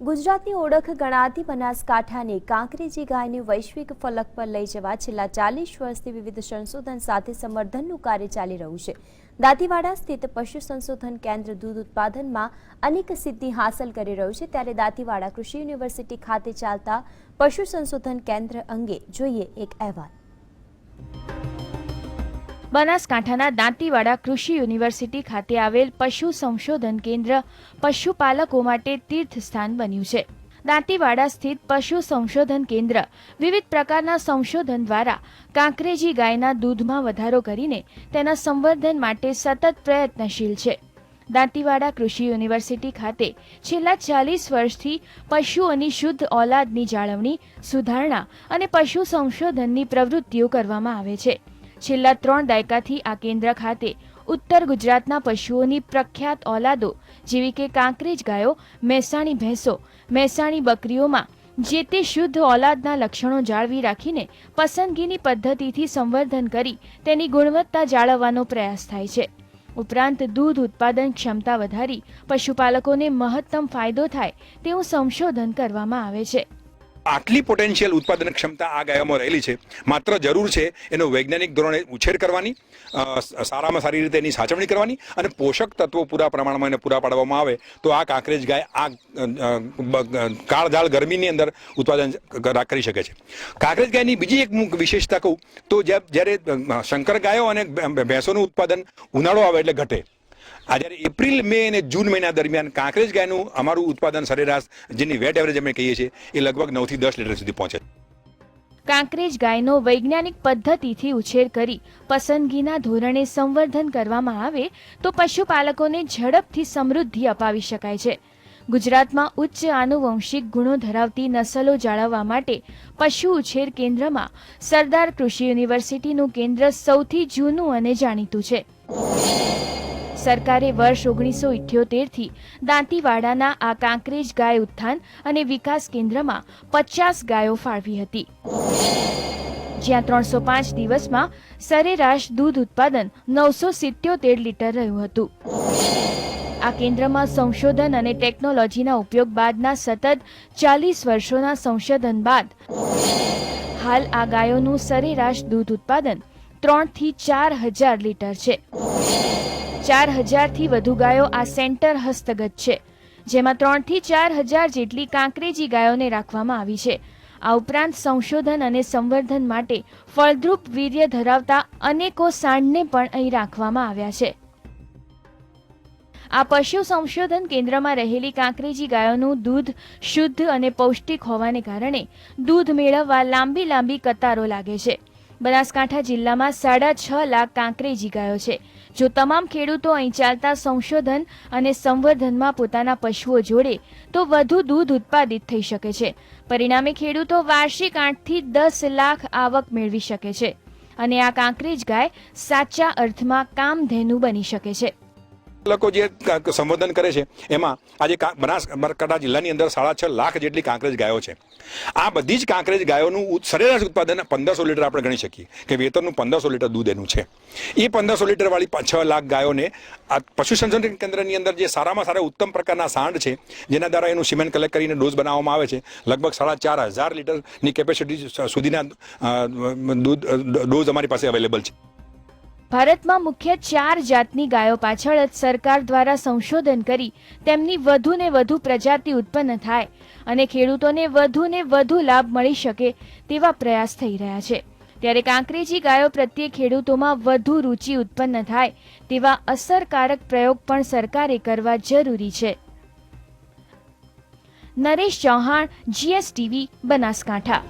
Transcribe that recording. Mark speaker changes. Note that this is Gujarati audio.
Speaker 1: ગુજરાતની ઓળખ ગણાતી બનાસકાંઠાને કાંકરેજી ગાયને વૈશ્વિક ફલક પર લઈ જવા છેલ્લા ચાલીસ વર્ષથી વિવિધ સંશોધન સાથે સંવર્ધનનું કાર્ય ચાલી રહ્યું છે. દાંતીવાડા સ્થિત પશુ સંશોધન કેન્દ્ર દૂધ ઉત્પાદનમાં અનેક સિદ્ધિ હાંસલ કરી રહ્યું છે. ત્યારે દાંતીવાડા કૃષિ યુનિવર્સિટી ખાતે ચાલતા પશુ સંશોધન કેન્દ્ર અંગે જોઈએ એક અહેવાલ.
Speaker 2: બનાસકાંઠાના દાંતીવાડા કૃષિ યુનિવર્સિટી ખાતે આવેલ પશુ સંશોધન કેન્દ્ર પશુપાલકો માટે તીર્થસ્થાન બન્યું છે. દાંતીવાડા સ્થિત પશુ સંશોધન કેન્દ્ર વિવિધ પ્રકારના સંશોધન દ્વારા કાંકરેજી ગાયના દૂધમાં વધારો કરીને તેના સંવર્ધન માટે સતત પ્રયત્નશીલ છે. દાંતીવાડા કૃષિ યુનિવર્સિટી ખાતે છેલ્લા ચાલીસ વર્ષથી પશુઓની શુદ્ધ ઓલાદની જાળવણી, સુધારણા અને પશુ સંશોધનની પ્રવૃત્તિઓ કરવામાં આવે છે. છેલ્લા ત્રણ દાયકાથી આ કેન્દ્ર ખાતે ઉત્તર ગુજરાતના પશુઓની પ્રખ્યાત ઓલાદો જેવી કે કાંકરેજ ગાયો, મહેસાણી ભેંસો, મહેસાણી બકરીઓમાં જે તે શુદ્ધ ઓલાદના લક્ષણો જાળવી રાખીને પસંદગીની પદ્ધતિથી સંવર્ધન કરી તેની ગુણવત્તા જાળવવાનો પ્રયાસ થાય છે. ઉપરાંત દૂધ ઉત્પાદન ક્ષમતા વધારી પશુપાલકોને મહત્તમ ફાયદો થાય તેવું સંશોધન કરવામાં આવે છે.
Speaker 3: આટલી પોટેન્શિયલ ઉત્પાદન ક્ષમતા આ ગાયોમાં રહેલી છે. માત્ર જરૂર છે એનો વૈજ્ઞાનિક ધોરણે ઉછેર કરવાની સારામાં સારી રીતે એની સાચવણી કરવાની અને પોષક તત્વો પૂરા પ્રમાણમાં એને પૂરા પાડવામાં આવે તો આ કાંકરેજ ગાય આ કાળઝાળ ગરમીની અંદર ઉત્પાદન કરી શકે છે. કાંકરેજ ગાયની બીજી એક વિશેષતા કહું તો જ્યાં- જ્યારે શંકર ગાયો અને ભેંસોનું ઉત્પાદન ઉનાળો આવે એટલે ઘટે. આ જ્યારે એપ્રિલ, મે અને જૂન મહિના દરમિયાન કાંકરેજ ગાયનું અમારું ઉત્પાદન સરેરાશ, જેની વેટ એવરેજ અમે કહીએ છીએ, એ લગભગ નવથી દસ લીટર સુધી પહોંચે
Speaker 2: કાંકરેજ ગાયનો વૈજ્ઞાનિક પદ્ધતિથી ઉછેર કરી પસંદગીના ધોરણે સંવર્ધન કરવામાં આવે તો પશુપાલકોને ઝડપથી સમૃદ્ધિ અપાવી શકાય છે. ગુજરાતમાં ઉચ્ચ આનુવંશિક ગુણો ધરાવતી નસલો જાળવવા માટે પશુ ઉછેર કેન્દ્રમાં સરદાર કૃષિ યુનિવર્સિટીનું કેન્દ્ર સૌથી જૂનું અને જાણીતું છે. સરકારે વર્ષ ઓગણીસો ઇઠ્યોતેરથી દાંતીવાડાના આ કાંકરેજ ગાય ઉત્થાન અને વિકાસ કેન્દ્રમાં પચાસ ગાયો ફાળવી હતી. જ્યાં ત્રણસો પાંચ દિવસમાં સરેરાશ દૂધ ઉત્પાદન નવસો સિત્યોતેર લીટર રહ્યું હતું. આ કેન્દ્રમાં સંશોધન અને ટેકનોલોજીના ઉપયોગ બાદના સતત ચાલીસ વર્ષોના સંશોધન બાદ હાલ આ ગાયોનું સરેરાશ દૂધ ઉત્પાદન ત્રણથી ચાર હજાર લીટર છે. ચાર હજારથી વધુ ગાયો આ સેન્ટર હસ્તગત છે, જેમાં ત્રણથી ચાર હજાર જેટલી કાંકરેજી ગાયોને રાખવામાં આવી છે. આ ઉપરાંત સંશોધન અને સંવર્ધન માટે ફળદ્રુપ વીર્ય ધરાવતા અનેકો સાંડને પણ અહીં રાખવામાં આવ્યા છે. આ પશુ સંશોધન કેન્દ્રમાં રહેલી કાંકરેજી ગાયોનું દૂધ શુદ્ધ અને પૌષ્ટિક હોવાને કારણે દૂધ મેળવવા લાંબી લાંબી કતારો લાગે છે. બનાસકાંઠા જિલ્લામાં સાડા છ લાખ કાંકરેજી ગાયો છે. જો તમામ ખેડૂતો અહીં ચાલતા સંશોધન અને સંવર્ધનમાં પોતાના પશુઓ જોડે, તો વધુ દૂધ ઉત્પાદિત થઈ શકે છે. પરિણામે ખેડૂતો વાર્ષિક આઠથી દસ લાખ આવક મેળવી શકે છે. અને આ કાંકરેજ ગાય સાચા અર્થમાં કામધેનુ બની શકે છે.
Speaker 3: લોકો જે સંબોધન કરે છે, એમાં આજે બનાસકાંઠા જિલ્લાની અંદર સાડા છ લાખ જેટલી કાંકરેજ ગાયો છે. આ બધી જ કાંકરેજ ગાયોનું સરેરાશ ઉત્પાદન પંદરસો લીટર આપણે ગણી શકીએ, કે વેતરનું પંદરસો લીટર દૂધ એનું છે. એ પંદરસો લીટરવાળી છ લાખ ગાયોને આ પશુ સંશોધન કેન્દ્રની અંદર જે સારામાં સારા ઉત્તમ પ્રકારના સાંડ છે, જેના દ્વારા એનું સિમેન્ટ કલેક્ટ કરીને ડોઝ બનાવવામાં આવે છે, લગભગ સાડા ચાર હજાર લીટરની કેપેસિટી સુધીના દૂધ ડોઝ અમારી પાસે અવેલેબલ છે.
Speaker 2: ભારતમાં મુખ્ય ચાર જાતની ગાયો પાછળ જ સરકાર દ્વારા સંશોધન કરી તેમની વધુ ને વધુ પ્રજાતિ ઉત્પન્ન થાય અને ખેડૂતોને વધુ ને વધુ લાભ મળી શકે તેવા પ્રયાસ થઈ રહ્યા છે. ત્યારે કાંકરેજી ગાયો પ્રત્યે ખેડૂતોમાં વધુ રુચિ ઉત્પન્ન થાય તેવા અસરકારક પ્રયોગ પણ સરકારે કરવા જરૂરી છે. નરેશ ચૌહાણ, જીએસટીવી, બનાસકાંઠા.